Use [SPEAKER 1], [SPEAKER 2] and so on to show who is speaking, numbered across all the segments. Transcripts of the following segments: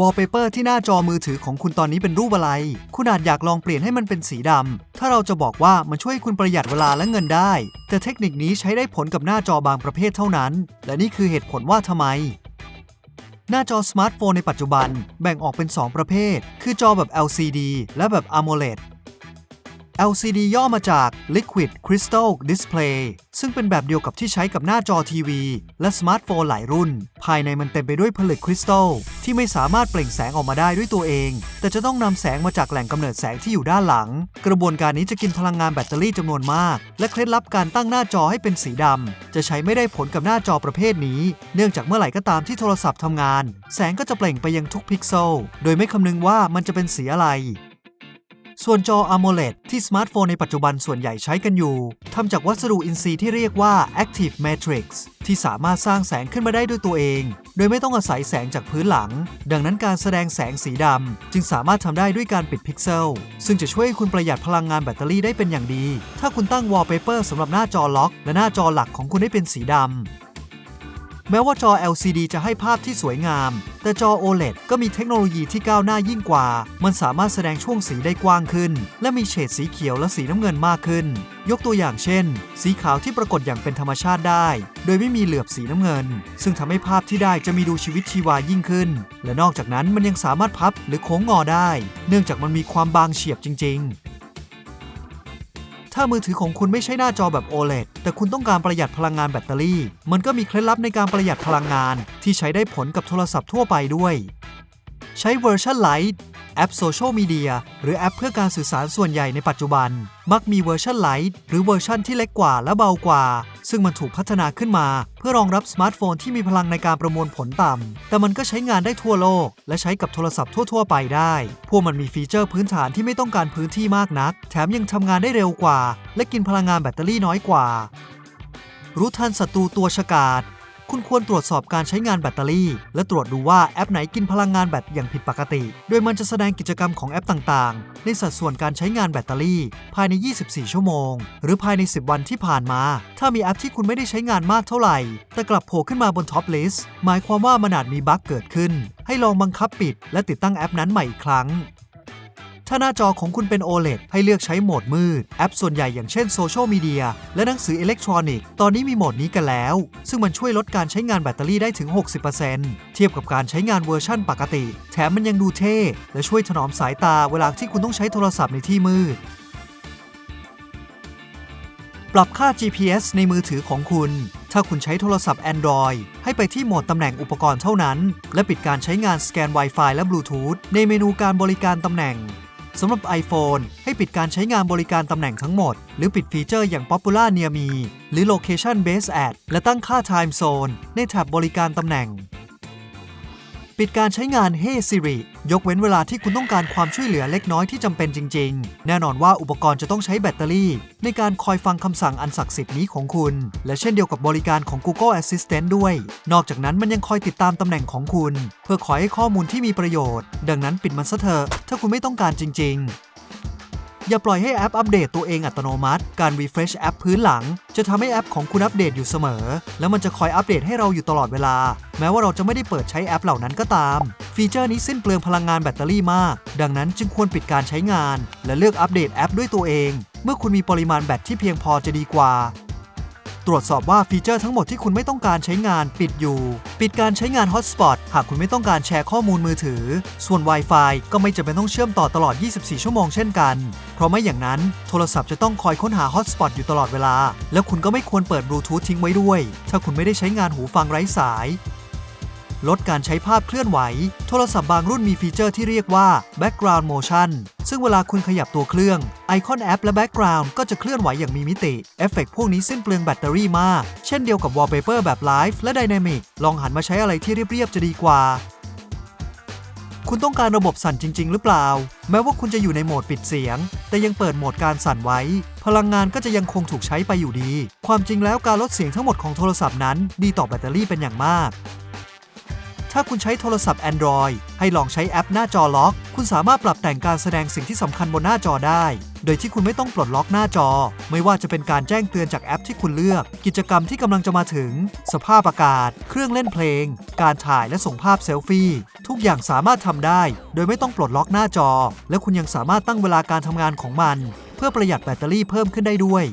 [SPEAKER 1] วอลเปเปอร์ที่หน้าจอมือถือของคุณตอนนี้เป็นรูปอะไร คุณอาจอยากลองเปลี่ยนให้มันเป็นสีดำ ถ้าเราจะบอกว่ามันช่วยให้คุณประหยัดเวลาและเงินได้ แต่เทคนิคนี้ใช้ได้ผลกับหน้าจอบางประเภทเท่านั้น และนี่คือเหตุผลว่าทำไม หน้าจอสมาร์ทโฟนในปัจจุบันแบ่งออกเป็น 2 ประเภท คือจอแบบ LCD และแบบ AMOLED LCD ย่อมาจาก Liquid Crystal Display ซึ่งเป็นแบบเดียวกับที่ใช้กับหน้าจอทีวี และสมาร์ทโฟนหลายรุ่น ภายในมันเต็มไปด้วยผลึกคริสตัลที่ไม่สามารถเปล่งแสงออกมาได้ด้วยตัวเอง แต่จะต้องนำแสงมาจากแหล่งกำเนิดแสงที่อยู่ด้านหลัง กระบวนการนี้จะกินพลังงานแบตเตอรี่จำนวนมาก และเคล็ดลับการตั้งหน้าจอให้เป็นสีดำจะใช้ไม่ได้ผลกับหน้าจอประเภทนี้ เนื่องจากเมื่อไหร่ก็ตามที่โทรศัพท์ทำงาน แสงก็จะเปล่งไปยังทุกพิกเซล โดยไม่คำนึงว่ามันจะเป็นสีอะไร ส่วนจอ AMOLED ที่สมาร์ทโฟนในปัจจุบันส่วนใหญ่ใช้กันอยู่ทำจากวัสดุอินทรีย์ที่เรียกว่า Active Matrix ที่สามารถสร้างแสงขึ้นมาได้ด้วยตัวเอง โดยไม่ต้องอาศัยแสงจากพื้นหลัง ดังนั้นการแสดงแสงสีดำจึงสามารถทำได้ด้วยการปิดพิกเซล ซึ่งจะช่วยให้คุณประหยัดพลังงานแบตเตอรี่ได้เป็นอย่างดี ถ้าคุณตั้งวอลเปเปอร์สำหรับหน้าจอล็อก และหน้าจอหลักของคุณให้เป็นสีดำ แม้ว่าจอ LCD จะให้ภาพที่สวยงาม แต่จอ OLED ก็มีเทคโนโลยีที่ก้าวหน้ายิ่งกว่า มันสามารถแสดงช่วงสีได้กว้างขึ้น และมีเฉดสีเขียวและสีน้ำเงินมากขึ้น ยกตัวอย่างเช่น สีขาวที่ปรากฏอย่างเป็นธรรมชาติได้ โดยไม่มีเหลือบสีน้ำเงิน ซึ่งทำให้ภาพที่ได้จะมีดูชีวิตชีวายิ่งขึ้น และนอกจากนั้นมันยังสามารถพับหรือโค้งงอได้ เนื่องจากมันมีความบางเฉียบจริง ๆ ถ้ามือถือของคุณไม่ใช่หน้าจอแบบ OLED แต่คุณต้องการประหยัดพลังงานแบตเตอรี่ มันก็มีเคล็ดลับในการประหยัดพลังงาน ที่ใช้ได้ผลกับโทรศัพท์ทั่วไปด้วย ใช้เวอร์ชันไลท์ แอปโซเชียลมีเดียหรือแอปเพื่อการสื่อสารส่วนใหญ่ในปัจจุบัน มักมีเวอร์ชัน Lite หรือเวอร์ชันที่เล็กกว่าและเบากว่า ซึ่งมันถูกพัฒนาขึ้นมา เพื่อรองรับสมาร์ทโฟนที่มีพลังในการประมวลผลต่ำ แต่มันก็ใช้งานได้ทั่วโลก และใช้กับโทรศัพท์ทั่ว ๆ ไปได้ พวกมันมีฟีเจอร์พื้นฐานที่ไม่ต้องการพื้นที่มากนัก แถมยังทำงานได้เร็วกว่า และกินพลังงานแบตเตอรี่น้อยกว่า รู้ทันศัตรูตัวฉกาจ คุณควรตรวจสอบการใช้งานแบตเตอรี่ และตรวจดูว่าแอปไหนกินพลังงานแบตอย่างผิดปกติ โดยมันจะแสดงกิจกรรมของแอปต่างๆ ในสัดส่วนการใช้งานแบตเตอรี่ ภายใน 24 ชั่วโมง หรือภายใน 10 วันที่ผ่านมา ถ้ามีแอปที่คุณไม่ได้ใช้งานมากเท่าไหร่ แต่กลับโผล่ขึ้นมาบนท็อปลิสต์หมายความว่ามันอาจมีบั๊กเกิดขึ้น ให้ลองบังคับปิด และติดตั้งแอปนั้นใหม่อีกครั้ง ถ้าหน้าจอของคุณเป็น OLED ให้เลือกใช้โหมดมืด แอปส่วนใหญ่อย่างเช่นโซเชียลมีเดียและหนังสืออิเล็กทรอนิกส์ตอนนี้มีโหมดนี้กันแล้ว ซึ่งมันช่วยลดการใช้งานแบตเตอรี่ได้ถึง 60%เทียบกับการใช้งานเวอร์ชั่นปกติ แถมมันยังดูเท่ และช่วยถนอมสายตาเวลาที่คุณต้องใช้โทรศัพท์ในที่มืดปรับค่า GPS ในมือถือของคุณ ถ้าคุณใช้โทรศัพท์ Android ให้ไปที่โหมดตำแหน่งอุปกรณ์เท่านั้น และปิดการใช้งานสแกน Wi-Fi และ Bluetooth ในเมนูการบริการตำแหน่ง สำหรับ iPhone ให้ปิดการใช้งานบริการตำแหน่งทั้งหมด หรือปิดฟีเจอร์อย่าง Popular Near Me หรือ Location Based Ad และตั้งค่า Time Zone ในแท็บบริการตำแหน่ง ปิดการใช้งาน Hey Siri ยกเว้นเวลาที่คุณต้องการความช่วยเหลือเล็กน้อยที่จำเป็นจริง ๆ แน่นอนว่าอุปกรณ์จะต้องใช้แบตเตอรี่ ในการคอยฟังคำสั่งอันศักดิ์สิทธิ์นี้ของคุณ และเช่นเดียวกับบริการของ Google Assistant ด้วย นอกจากนั้นมันยังคอยติดตามตำแหน่งของคุณ เพื่อขอให้ข้อมูลที่มีประโยชน์ ดังนั้นปิดมันซะเถอะถ้าคุณไม่ต้องการจริง ๆ อย่าปล่อยให้แอปอัปเดตตัวเองอัตโนมัติ การ refresh แอปพื้นหลัง จะทำให้แอปของคุณอัปเดตอยู่เสมอ แล้วมันจะคอยอัปเดตให้เราอยู่ตลอดเวลา แม้ว่าเราจะไม่ได้เปิดใช้แอปเหล่านั้นก็ตาม ฟีเจอร์นี้สิ้นเปลืองพลังงานแบตเตอรี่มาก ดังนั้นจึงควรปิดการใช้งาน และเลือกอัปเดตแอปด้วยตัวเอง เมื่อคุณมีปริมาณแบตที่เพียงพอจะดีกว่า ตรวจสอบว่าฟีเจอร์ทั้งหมดที่คุณไม่ต้องการใช้งานปิดอยู่ ปิดการใช้งาน Hotspot หากคุณไม่ต้องการแชร์ข้อมูลมือถือ ส่วน Wi-Fi ก็ไม่จำเป็นต้องเชื่อมต่อตลอด 24 ชั่วโมงเช่นกัน เพราะไม่อย่างนั้นโทรศัพท์จะต้องคอยค้นหา Hotspot อยู่ตลอดเวลา แล้วคุณก็ไม่ควรเปิดบลูทูธทิ้งไว้ด้วย ถ้าคุณไม่ได้ใช้งานหูฟังไร้สาย ลดการใช้ภาพเคลื่อนไหว โทรศัพท์บางรุ่นมีฟีเจอร์ที่เรียกว่า background motion ซึ่งเวลาคุณขยับตัวเครื่อง ไอคอนแอปและ background ก็จะเคลื่อนไหวอย่างมีมิติ เอฟเฟกต์พวกนี้สิ้นเปลืองแบตเตอรี่มาก เช่นเดียวกับ wallpaper แบบ live และ dynamic ลองหันมาใช้อะไรที่เรียบๆจะดีกว่าคุณต้องการระบบสั่นจริง ๆ หรือเปล่า แม้ว่าคุณจะอยู่ในโหมดปิดเสียง แต่ยังเปิดโหมดการสั่นไว้ พลังงานก็จะยังคงถูกใช้ไปอยู่ดี ความจริงแล้วการลดเสียงทั้งหมดของโทรศัพท์นั้น ดีต่อแบตเตอรี่เป็นอย่างมาก ถ้าคุณใช้โทรศัพท์ Android ให้ลองใช้แอปหน้าจอล็อก คุณสามารถปรับแต่งการแสดงสิ่งที่สำคัญบนหน้าจอได้ โดยที่คุณไม่ต้องปลดล็อกหน้าจอ ไม่ว่าจะเป็นการแจ้งเตือนจากแอปที่คุณเลือก กิจกรรมที่กำลังจะมาถึง สภาพอากาศ เครื่องเล่นเพลง การถ่ายและส่งภาพเซลฟี่ ทุกอย่างสามารถทำได้ โดยไม่ต้องปลดล็อกหน้าจอ และคุณยังสามารถตั้งเวลาการทำงานของมัน เพื่อประหยัดแบตเตอรี่เพิ่มขึ้นได้ด้วย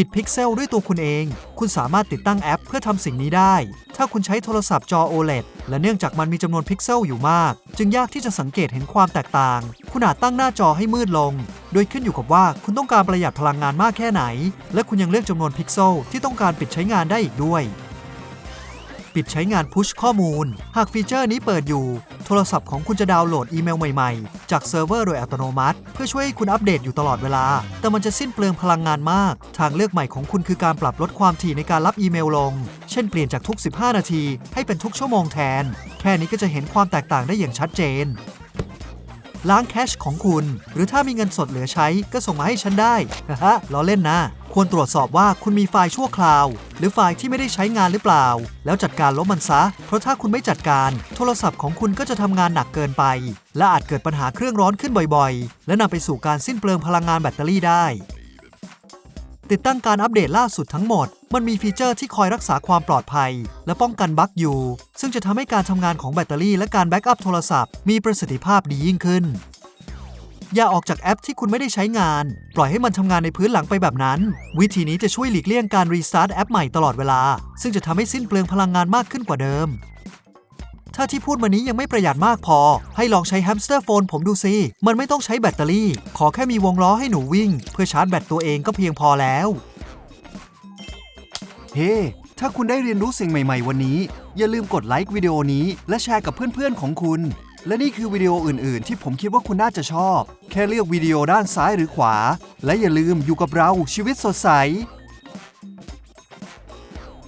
[SPEAKER 1] ปิดพิกเซลด้วยตัวคุณเอง คุณสามารถติดตั้งแอปเพื่อทำสิ่งนี้ได้ ถ้าคุณใช้โทรศัพท์จอ OLED และเนื่องจากมันมีจำนวนพิกเซลอยู่มาก จึงยากที่จะสังเกตเห็นความแตกต่าง คุณอาจตั้งหน้าจอให้มืดลง โดยขึ้นอยู่กับว่าคุณต้องการประหยัดพลังงานมากแค่ไหน และคุณยังเลือกจำนวนพิกเซลที่ต้องการปิดใช้งานได้อีกด้วย ปิดใช้งานพุชข้อมูล หากฟีเจอร์นี้เปิดอยู่ โทรศัพท์ของคุณจะดาวน์โหลดอีเมลใหม่ๆ จากเซิร์ฟเวอร์โดยอัตโนมัติ เพื่อช่วยให้คุณอัปเดตอยู่ตลอดเวลา แต่มันจะสิ้นเปลืองพลังงานมาก ทางเลือกใหม่ของคุณคือการปรับลดความถี่ในการรับอีเมลลง เช่นเปลี่ยนจากทุก 15 นาที ให้เป็นทุกชั่วโมงแทน แค่นี้ก็จะเห็นความแตกต่างได้อย่างชัดเจน ล้างแคชของคุณ หรือถ้ามีเงินสดเหลือใช้ก็ส่งมาให้ฉันได้ฮะล้อเล่นนะ ควรตรวจสอบว่าคุณมีไฟล์ชั่วคราว หรือไฟล์ที่ไม่ได้ใช้งานหรือเปล่า แล้วจัดการลบมันซะ เพราะถ้าคุณไม่จัดการ โทรศัพท์ของคุณก็จะทำงานหนักเกินไป และอาจเกิดปัญหาเครื่องร้อนขึ้นบ่อยๆ และนำไปสู่การสิ้นเปลืองพลังงานแบตเตอรี่ได้ ติดตั้งการอัปเดตล่าสุดทั้งหมด มันมีฟีเจอร์ที่คอยรักษาความปลอดภัย และป้องกันบั๊กอยู่ ซึ่งจะทำให้การทำงานของแบตเตอรี่และการแบ็กอัพโทรศัพท์มีประสิทธิภาพดียิ่งขึ้น อย่าออกจากแอปที่คุณไม่ได้ใช้งาน ปล่อยให้มันทำงานในพื้นหลังไปแบบนั้น วิธีนี้จะช่วยหลีกเลี่ยงการรีสตาร์ทแอปใหม่ตลอดเวลา ซึ่งจะทำให้สิ้นเปลืองพลังงานมากขึ้นกว่าเดิม ถ้าที่พูดมานี้ยังไม่ประหยัดมากพอ ให้ลองใช้แฮมสเตอร์โฟนผมดูสิมันไม่ต้องใช้แบตเตอรี่ ขอแค่มีวงล้อให้หนูวิ่ง เพื่อชาร์จแบตตัวเองก็เพียงพอแล้ว เฮ้ถ้าคุณได้เรียนรู้สิ่งใหม่ ๆ วันนี้ อย่าลืมกดไลค์วิดีโอนี้ และแชร์กับเพื่อนๆของคุณ และนี่คือวิดีโออื่น ๆ ที่ผมคิดว่าคุณน่าจะชอบ แค่เลือกวิดีโอด้านซ้ายหรือขวา และอย่าลืมอยู่กับเราชีวิตสดใส